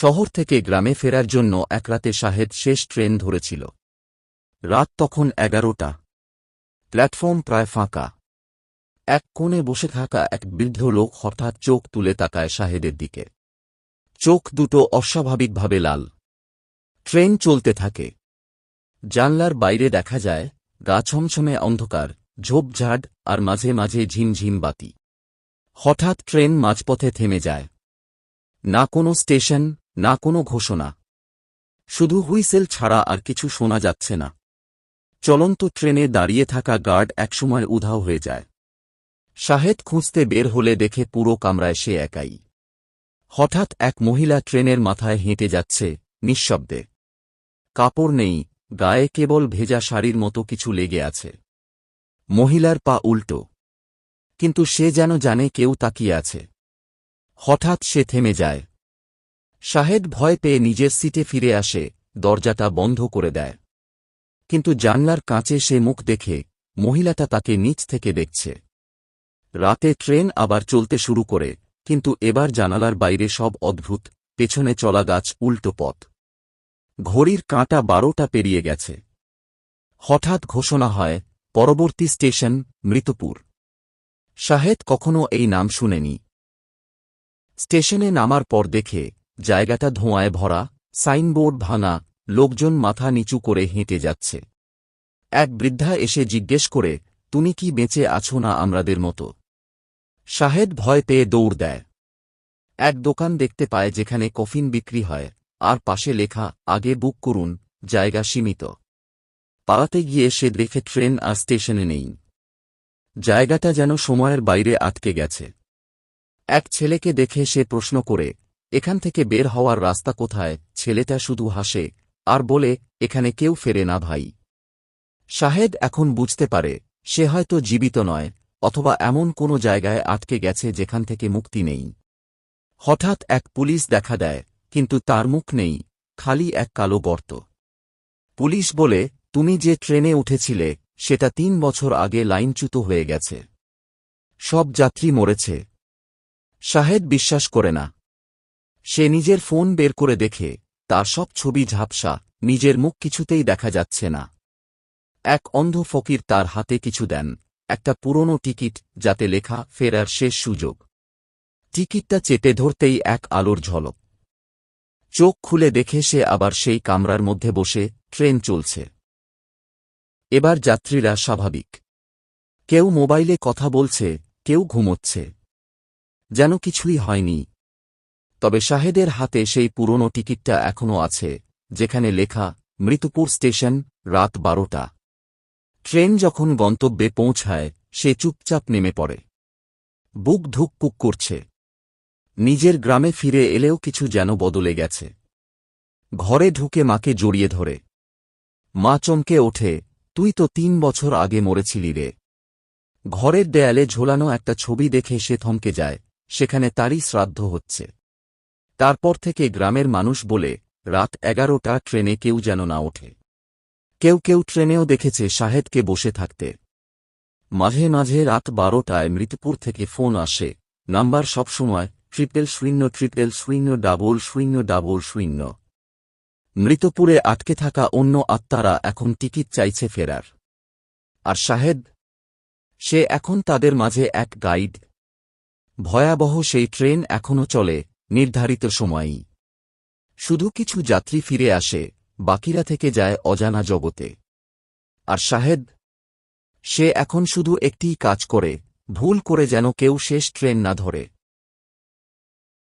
শহর থেকে গ্রামে ফেরার জন্য এক রাতে শাহেদ শেষ ট্রেন ধরেছিল। রাত তখন এগারোটা। প্ল্যাটফর্ম প্রায় ফাঁকা। এক কোণে বসে থাকা এক বৃদ্ধ লোক হঠাৎ চোখ তুলে তাকায় শাহেদের দিকে। চোখ দুটো অস্বাভাবিকভাবে লাল। ট্রেন চলতে থাকে। জানলার বাইরে দেখা যায়, গা ছমছমে অন্ধকার ঝোপঝাড় আর মাঝে মাঝে ঝিমঝিম বাতি। হঠাৎ ট্রেন মাঝপথে থেমে যায়। না কোনো স্টেশন না কোনো ঘোষণা। শুধু হুইসেল ছাড়া আর কিছু শোনা যাচ্ছে না। চলন্ত ট্রেনে দাঁড়িয়ে থাকা গার্ড একসময় উধাও হয়ে যায়। শাহেদ খুঁজতে বের হলে দেখে পুরো কামরায় সে একাই। হঠাৎ এক মহিলা ট্রেনের মাথায় হেঁটে যাচ্ছে, নিঃশব্দে। কাপড় নেই, গায়ে কেবল ভেজা শাড়ির মতো কিছু লেগে আছে। মহিলার পা উল্টো। কিন্তু সে যেন জানে কেউ তাকিয়ে আছে। হঠাৎ সে থেমে যায়। শাহেদ ভয় পেয়ে নিজের সিটে ফিরে আসে, দরজাটা বন্ধ করে দেয়। কিন্তু জানলার কাঁচে সে মুখ দেখে, মহিলাটা তাকে নিচ থেকে দেখছে। রাতে ট্রেন আবার চলতে শুরু করে, কিন্তু এবার জানালার বাইরে সব অদ্ভুত, পেছনে চলা গাছ উল্টো পথ। ঘড়ির কাঁটা বারোটা পেরিয়ে গেছে। হঠাৎ ঘোষণা হয়, পরবর্তী স্টেশন, মৃতপুর। শাহেদ কখনো এই নাম শুনেনি। স্টেশনে নামার পর দেখে জায়গাটা ধোঁয়ায় ভরা, সাইনবোর্ড ভাঙা, লোকজন মাথা নিচু করে হেঁটে যাচ্ছে। এক বৃদ্ধা এসে জিজ্ঞেস করে, তুমি কি বেঁচে আছো না আমরাদের মতো? শাহেদ ভয় পেয়ে দৌড় দেয়। এক দোকান দেখতে পায় যেখানে কফিন বিক্রি হয়, আর পাশে লেখা, আগে বুক করুন, জায়গা সীমিত। পাড়াতে গিয়ে সে দেখে ট্রেন আর স্টেশনে নেই। জায়গাটা যেন সময়ের বাইরে আটকে গেছে। এক ছেলেকে দেখে সে প্রশ্ন করে এখান থেকে বের হওয়ার রাস্তা কোথায়? ছেলেটা শুধু হাসে, আর বলে, এখানে কেউ ফেরে না ভাই। শাহেদ এখন বুঝতে পারে, সে হয়তো জীবিত নয়, অথবা এমন কোনো জায়গায় আটকে গেছে যেখান থেকে মুক্তি নেই। হঠাৎ এক পুলিশ দেখা দেয়, কিন্তু তার মুখ নেই, খালি এক কালো গর্ত। পুলিশ বলে, তুমি যে ট্রেনে উঠেছিলে, সেটা তিন বছর আগে লাইনচ্যুত হয়ে গেছে। সব যাত্রী মরেছে। শাহেদ বিশ্বাস করে না সে নিজের ফোন বের করে দেখে, তার সব ছবি ঝাপসা, নিজের মুখ কিছুতেই দেখা যাচ্ছে না। এক অন্ধ ফকির তার হাতে কিছু দেন, একটা পুরনো টিকিট, যাতে লেখা ফেরার শেষ সুযোগ। টিকিটটা চেপে ধরতেই এক আলোর ঝলক। চোখ খুলে দেখে সে আবার সেই কামরার মধ্যে বসে, ট্রেন চলছে। এবার যাত্রীরা স্বাভাবিক। কেউ মোবাইলে কথা বলছে, কেউ ঘুমোচ্ছে। যেন কিছুই হয়নি। তবে শাহেদের হাতে সেই পুরনো টিকিটটা এখনও আছে, যেখানে লেখা, মৃতপুর স্টেশন, রাত বারোটা। ট্রেন যখন গন্তব্যে পৌঁছায়, সে চুপচাপ নেমে পড়ে। বুক ধুকপুক করছে। নিজের গ্রামে ফিরে এলেও কিছু যেন বদলে গেছে। ঘরে ঢুকে মাকে জড়িয়ে ধরে। মা চমকে ওঠে, তুই তো তিন বছর আগে মরেছিলি রে। ঘরের দেয়ালে ঝোলানো একটা ছবি দেখে সে থমকে যায়, সেখানে তারই শ্রাদ্ধ হচ্ছে। তারপর থেকে গ্রামের মানুষ বলে, রাত এগারোটা ট্রেনে কেউ যেন না ওঠে। কেউ কেউ ট্রেনেও দেখেছে শাহেদকে বসে থাকতে। মাঝে মাঝে রাত বারোটায় মৃতপুর থেকে ফোন আসে, নাম্বার সবসময় ট্রিপল শূন্য ট্রিপল শূন্য, ডাবল শূন্য ডাবল শূন্য। মৃতপুরে আটকে থাকা অন্য আত্মারা এখন টিকিট চাইছে ফেরার। আর শাহেদ সে এখন তাদের মাঝে এক গাইড। ভয়াবহ সেই ট্রেন এখনও চলে নির্ধারিত সময়ই শুধু কিছু যাত্রী ফিরে আসে, বাকিরা থেকে যায় অজানা জগতে। আর শাহেদ, সে এখন শুধু একটিই কাজ করে, ভুল করে যেন কেউ শেষ ট্রেন না ধরে।